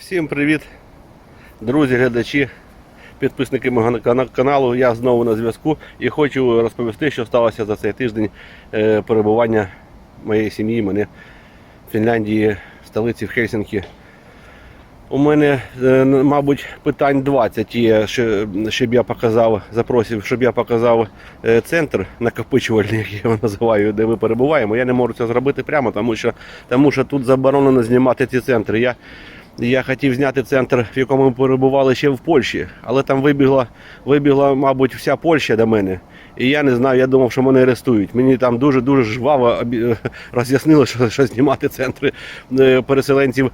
Всім привіт, друзі, глядачі, підписники мого каналу. Я знову на зв'язку і хочу розповісти, що сталося за цей тиждень е, перебування моєї сім'ї, мене в Фінляндії, в столиці в Хельсінкі. У мене, е, мабуть, питань 20 є, щоб я показав, запросив, щоб я показав е, центр накопичувальний, як я його називаю, де ми перебуваємо. Я не можу це зробити прямо, тому що, тому що тут заборонено знімати ці центри. Я я хотів зняти центр, в якому ми перебували ще в Польщі, але там вибігла, вибігла, мабуть, вся Польща до мене. І я не знаю, я думав, що мене арестують. Мені там дуже-дуже жваво роз'яснили, що, що знімати центри е, переселенців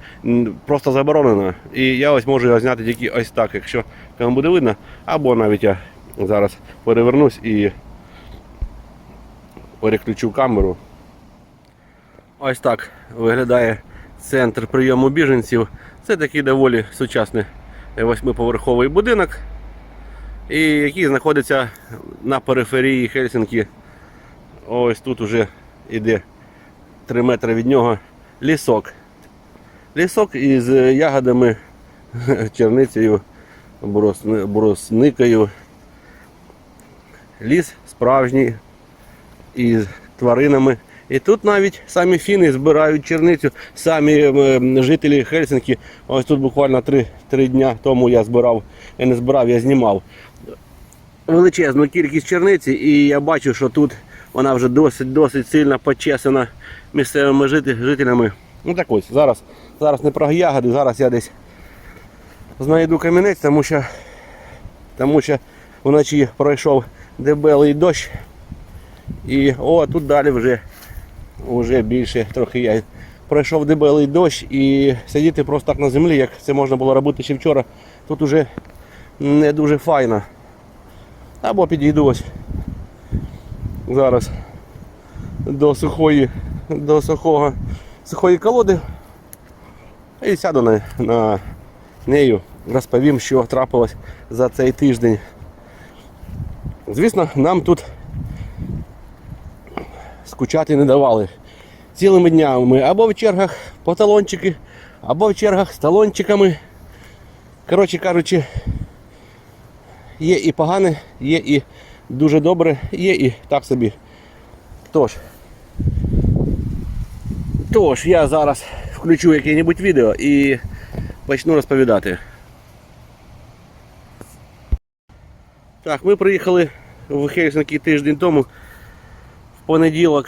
просто заборонено. І я ось можу його зняти тільки ось так, якщо кому буде видно. Або навіть я зараз перевернусь і переключу камеру. Ось так виглядає центр прийому біженців. Це такий доволі сучасний восьмиповерховий будинок, і який знаходиться на периферії Хельсінкі. Ось тут уже йде 3 метри від нього лісок. Лісок із ягодами, черницею, боросникою. Ліс справжній із тваринами. І тут навіть самі фіни збирають черницю, самі ем, жителі Хельсинки. Ось тут буквально три, три дня тому я збирав, я не збирав, я знімав величезну кількість черниці, і я бачу, що тут вона вже досить досить сильно почесана місцевими жителями. Ну так ось, зараз, зараз не про ягоди, зараз я десь знайду камінець, тому що, тому що вночі пройшов дебелий дощ. І о, тут далі вже, вже більше трохи я пройшов дебелий дощ і сидіти просто так на землі, як це можна було робити ще вчора, тут уже не дуже файно. Або підійду ось зараз до сухої, до сухого, сухої колоди і сяду на, на нею, розповім, що трапилось за цей тиждень. Звісно, нам тут скучати не давали. Цілими днями ми або в чергах по талончики, або в чергах з талончиками. Коротше кажучи, є і погане, є і дуже добре, є і так собі. Тож, тож я зараз включу яке-небудь відео і почну розповідати. Так, ми приїхали в Хельсинки тиждень тому. Понеділок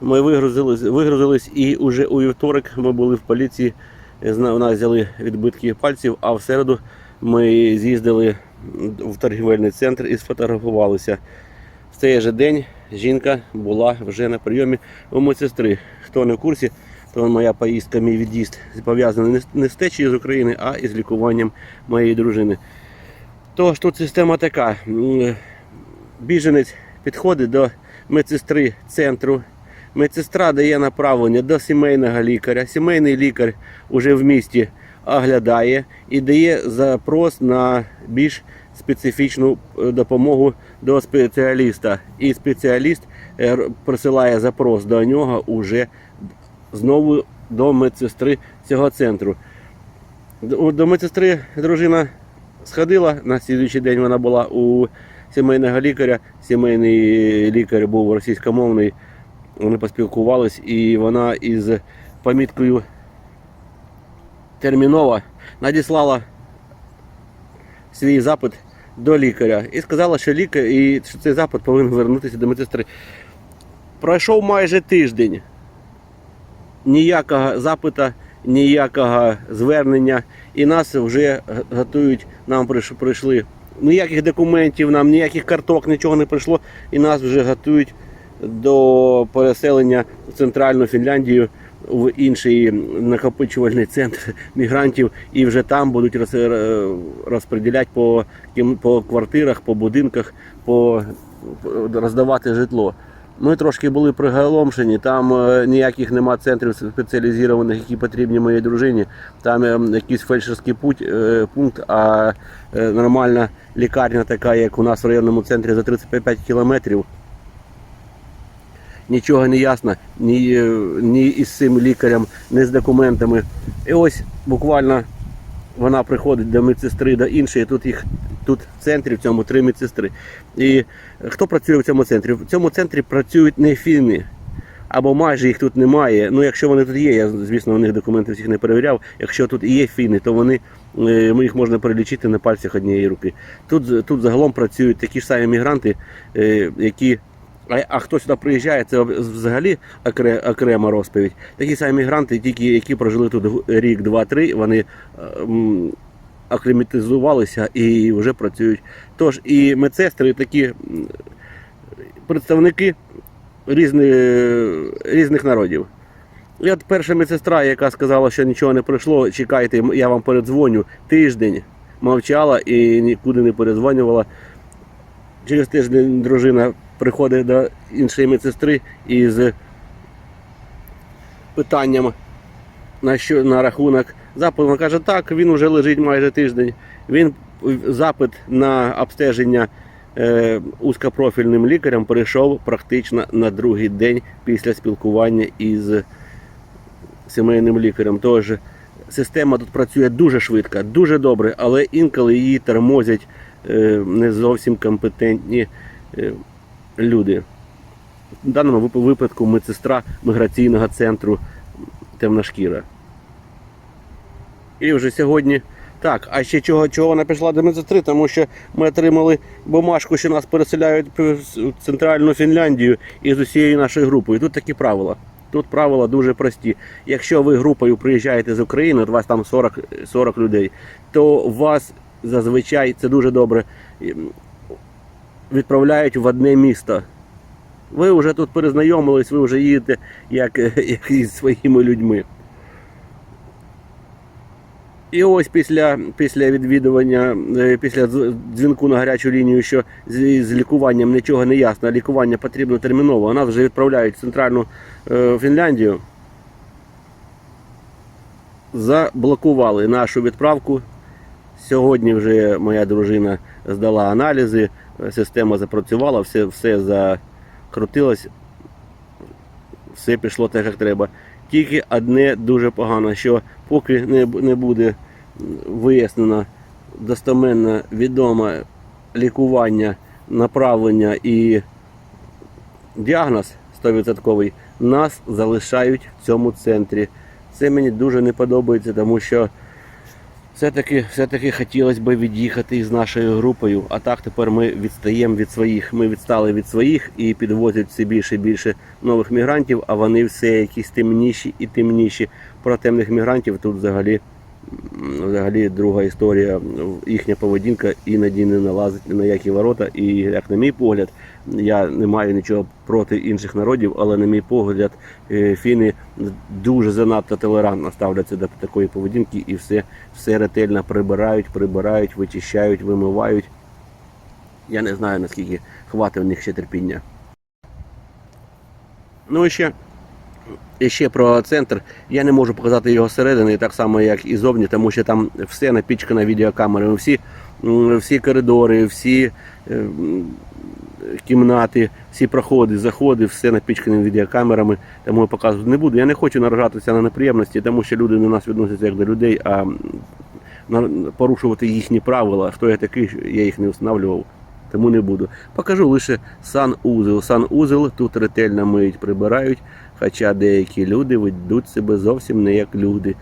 ми вигрузились, вигрузились і вже у вівторок ми були в поліції. У нас взяли відбитки пальців, а в середу ми з'їздили в торгівельний центр і сфотографувалися. В цей же день жінка була вже на прийомі у медсестри. Хто не в курсі, то моя поїздка, мій від'їзд пов'язаний не з- течією з України, а із лікуванням моєї дружини. Тож тут система така. Біженець підходить до медсестри центру. Медсестра дає направлення до сімейного лікаря. Сімейний лікар уже в місті оглядає і дає запрос на більш специфічну е, допомогу до спеціаліста. І спеціаліст е, присилає запрос до нього уже знову до медсестри цього центру. До медсестри дружина сходила на слідуючий день. Вона була у сімейного лікаря. Сімейний лікар був російськомовний. Вони поспілкувались, і вона із поміткою термінова надіслала свій запит до лікаря і сказала, що лікар і що цей запит повинен вернутися до медсестри. Пройшов майже тиждень. Ніякого запита, ніякого звернення. І нас вже готують, нам прийшли ніяких документів, нам ніяких карток, нічого не прийшло. І нас вже готують до переселення в центральну Фінляндію в інший накопичувальний центр мігрантів, і вже там будуть е, розподіляти по, по квартирах, по будинках, по роздавати житло. Ми трошки були приголомшені, там е, ніяких нема центрів спеціалізованих, які потрібні моїй дружині. Там е, якийсь фельдшерський путь, е, пункт, а нормальна лікарня така, як у нас в районному центрі за 35 кілометрів. Нічого не ясно, ні, ні із цим лікарем, ні з документами. І ось буквально вона приходить до медсестри, до іншої. Тут їх тут в центрі в цьому три медсестри. І хто працює в цьому центрі? В цьому центрі працюють не фіни. Або майже їх тут немає. Ну, якщо вони тут є, я звісно у них документи всіх не перевіряв. Якщо тут і є фіни, то вони е, їх можна перелічити на пальцях однієї руки. Тут, тут загалом працюють такі ж самі мігранти, е, які. А, а хто сюди приїжджає, це взагалі окре- окрема розповідь. Такі самі мігранти, тільки які прожили тут рік, два, три, вони е, акліматизувалися і вже працюють. Тож і медсестри такі представники різних, різних народів. От перша медсестра, яка сказала, що нічого не пройшло, чекайте, я вам передзвоню, тиждень мовчала і нікуди не передзвонювала. Через тиждень дружина приходить до іншої медсестри із питанням на, що, на рахунок запиту. Вона каже, так, він вже лежить майже тиждень. Він запит на обстеження е, узкопрофільним лікарем прийшов практично на другий день після спілкування із сімейним лікарем. Тож система тут працює дуже швидко, дуже добре, але інколи її тормозять е, не зовсім компетентні е, люди. В даному випадку медсестра міграційного центру темношкіра. І вже сьогодні. Так, а ще чого, чого вона пішла до медсестри, тому що ми отримали бумажку, що нас переселяють в центральну Фінляндію із усією нашою групою. Тут такі правила. Тут правила дуже прості. Якщо ви групою приїжджаєте з України, от вас там 40, 40 людей, то вас зазвичай це дуже добре ем, відправляють в одне місто. Ви вже тут перезнайомились, ви вже їдете як, як із своїми людьми. І ось після, після відвідування, е, після дзвінку на гарячу лінію, що з, з лікуванням нічого не ясно, лікування потрібно терміново. Нас вже відправляють в центральну е, Фінляндію. Заблокували нашу відправку. Сьогодні вже моя дружина здала аналізи, система запрацювала, все, все закрутилось, все пішло так, як треба. Тільки одне дуже погано, що поки не, не буде вияснено достоменно відоме лікування, направлення і діагноз 100%, нас залишають в цьому центрі. Це мені дуже не подобається, тому що все-таки, все-таки хотілося б від'їхати із нашою групою, а так тепер ми відстаємо від своїх. Ми відстали від своїх і підвозять все більше і більше нових мігрантів, а вони все якісь темніші і темніші. Про темних мігрантів тут взагалі, взагалі друга історія. Їхня поведінка іноді не налазить на які ворота. І як на мій погляд, я не маю нічого проти інших народів, але на мій погляд, е, фіни дуже занадто толерантно ставляться до такої поведінки і все, все ретельно прибирають, прибирають, вичищають, вимивають. Я не знаю наскільки хватить в них ще терпіння. Ну і ще, і ще про центр. Я не можу показати його зсередини, так само як і зовні, тому що там все напічкано відеокамерами. Всі, всі коридори, всі е, кімнати, всі проходи, заходи, все напічкані відеокамерами, тому я показувати не буду. Я не хочу наражатися на неприємності, тому що люди до нас відносяться як до людей, а порушувати їхні правила. Хто я такий, я їх не встановлював. Тому не буду. Покажу лише санузел. Санузел тут ретельно миють, прибирають, хоча деякі люди ведуть себе зовсім не як люди.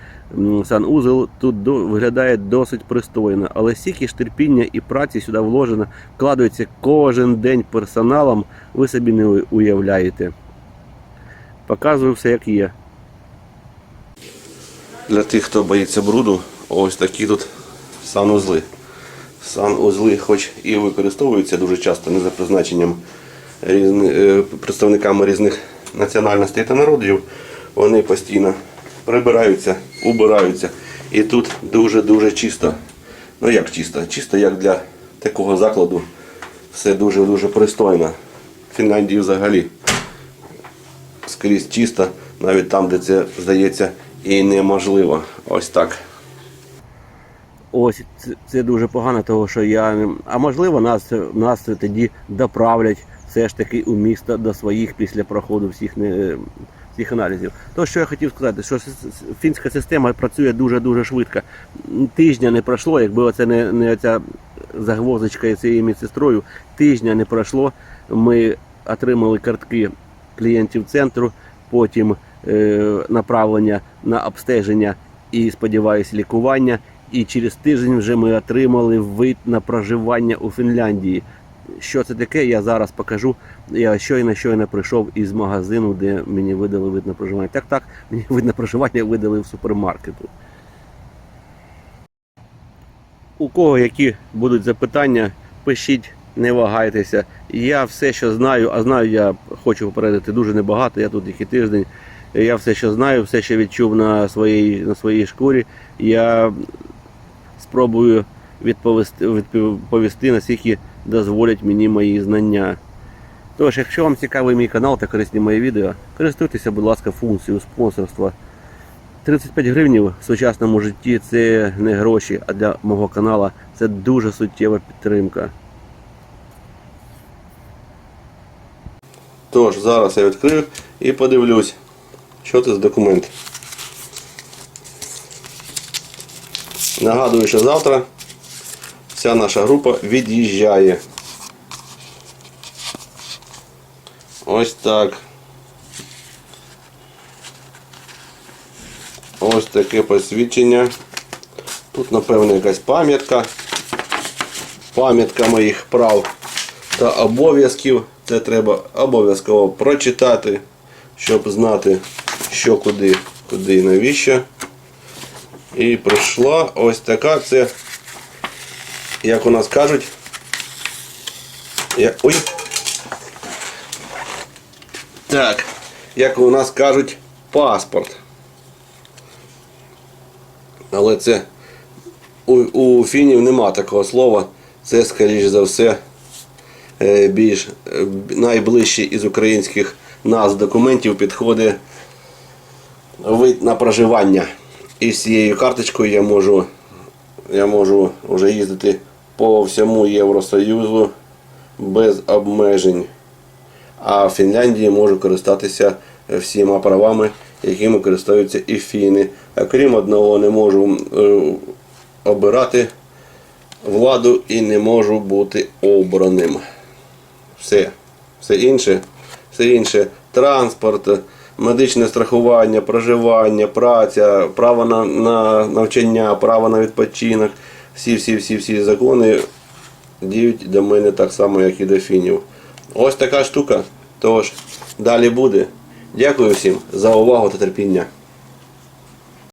Санузел тут виглядає досить пристойно, але стільки ж терпіння і праці сюди вложено, вкладається кожен день персоналом, ви собі не уявляєте. Показую все як є. Для тих, хто боїться бруду, ось такі тут санузли. Санузли, хоч і використовуються дуже часто не за призначенням різни, е, представниками різних національностей та народів, вони постійно прибираються, убираються. І тут дуже-дуже чисто. Ну як чисто? Чисто як для такого закладу. Все дуже-дуже пристойно. В Фінляндії взагалі скрізь чисто, навіть там, де це здається і неможливо. Ось так. Ось це, дуже погано, тому що я. А можливо, нас, нас тоді доправлять все ж таки у місто до своїх після проходу всіх, не, цих аналізів. То, що я хотів сказати, що фінська система працює дуже-дуже швидко. Тижня не пройшло, якби оце не, не ця загвоздочка цією медсестрою, тижня не пройшло. Ми отримали картки клієнтів центру, потім е, направлення на обстеження і, сподіваюся, лікування. І через тиждень вже ми отримали вид на проживання у Фінляндії. Що це таке, я зараз покажу. Я щойно щойно прийшов із магазину, де мені видали вид на проживання. Так, так, мені вид на проживання видали в супермаркету. У кого які будуть запитання, пишіть, не вагайтеся. Я все, що знаю, а знаю, я хочу попередити дуже небагато, я тут тільки тиждень. Я все, що знаю, все, що відчув на своїй, на своїй шкурі, я спробую відповісти, відповісти, наскільки дозволять мені мої знання. Тож, якщо вам цікавий мій канал та корисні мої відео, користуйтеся, будь ласка, функцією спонсорства. 35 гривнів в сучасному житті це не гроші, а для мого каналу це дуже суттєва підтримка. Тож, зараз я відкрию і подивлюсь, що це за документ. Нагадую, що завтра вся наша група від'їжджає. Ось так. Ось таке посвідчення. Тут, напевно, якась пам'ятка. Пам'ятка моїх прав та обов'язків. Це треба обов'язково прочитати, щоб знати, що куди, куди і навіщо. І прийшла ось така це, як у нас кажуть. Я, ой. Так, як у нас кажуть, паспорт. Але це у, у фінів нема такого слова. Це, скоріш за все, е, більш е, найближчий із українських назв документів підходить вид на проживання. І з цією карточкою я можу, я можу вже їздити по всьому Євросоюзу без обмежень. А в Фінляндії можу користатися всіма правами, якими користуються і фіни. А крім одного, не можу е, обирати владу і не можу бути обраним. Все. Все інше, все інше. Транспорт, медичне страхування, проживання, праця, право на, на навчання, право на відпочинок. Всі, всі, всі, всі закони діють до мене так само, як і до фінів. Ось така штука. Тож, далі буде. Дякую всім за увагу та терпіння.